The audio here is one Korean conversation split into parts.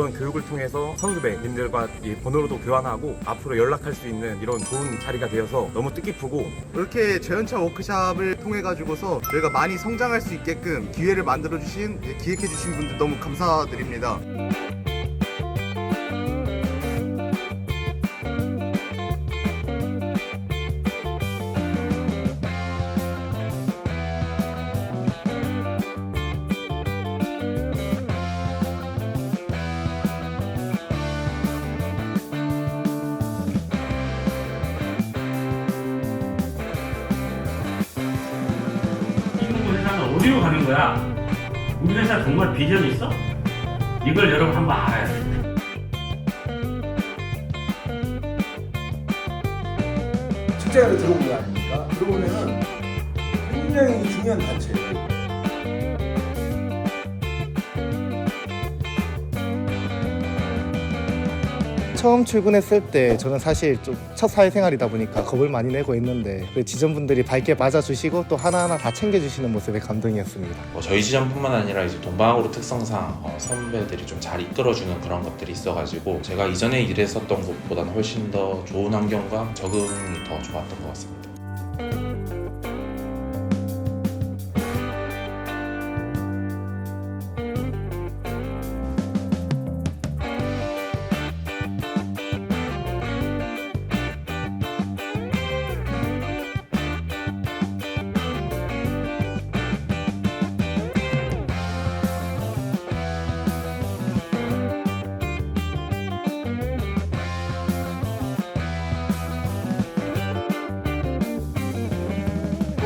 이번 교육을 통해서 선후배님들과 이 번호로도 교환하고 앞으로 연락할 수 있는 이런 좋은 자리가 되어서 너무 뜻깊고 이렇게 저연차 워크샵을 통해 가지고서 저희가 많이 성장할 수 있게끔 기회를 만들어 주신 기획해 주신 분들 너무 감사드립니다. 어디로 가는 거야? 우리 회사 정말 비전 있어? 이걸 여러분 한번 알아야 돼. 축제를 들어온 거 아닙니까? 들어오면은 굉장히 중요한 단체예요. 처음 출근했을 때 저는 사실 좀 첫 사회생활이다 보니까 겁을 많이 내고 있는데 그 지점분들이 밝게 맞아주시고 또 하나하나 다 챙겨주시는 모습에 감동이었습니다. 뭐 저희 지점뿐만 아니라 이제 동방으로 특성상 어, 선배들이 좀 잘 이끌어주는 그런 것들이 있어가지고 제가 이전에 일했었던 곳보다는 훨씬 더 좋은 환경과 적응이 더 좋았던 것 같습니다.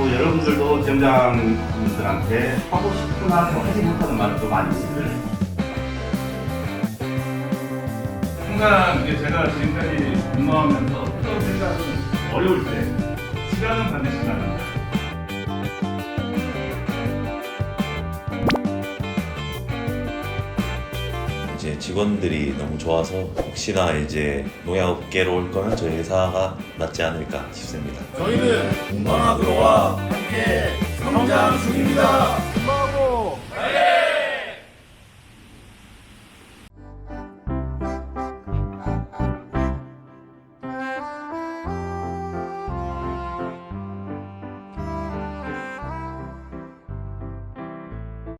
또 여러분들도 지점장분들한테 하고 싶거나 하지 못하는 말도 많이 거예요. 항상 이게 제가 지금까지 근무하면서 했던 생각은 어려울 때 시간은 반드시 나간다. 이제 직원들이 너무 좋아서 혹시나 이제 농약업계로 올 거면 저희 회사가 낫지 않을까 싶습니다. 저희는 동방아그로와 함께 성장 중입니다.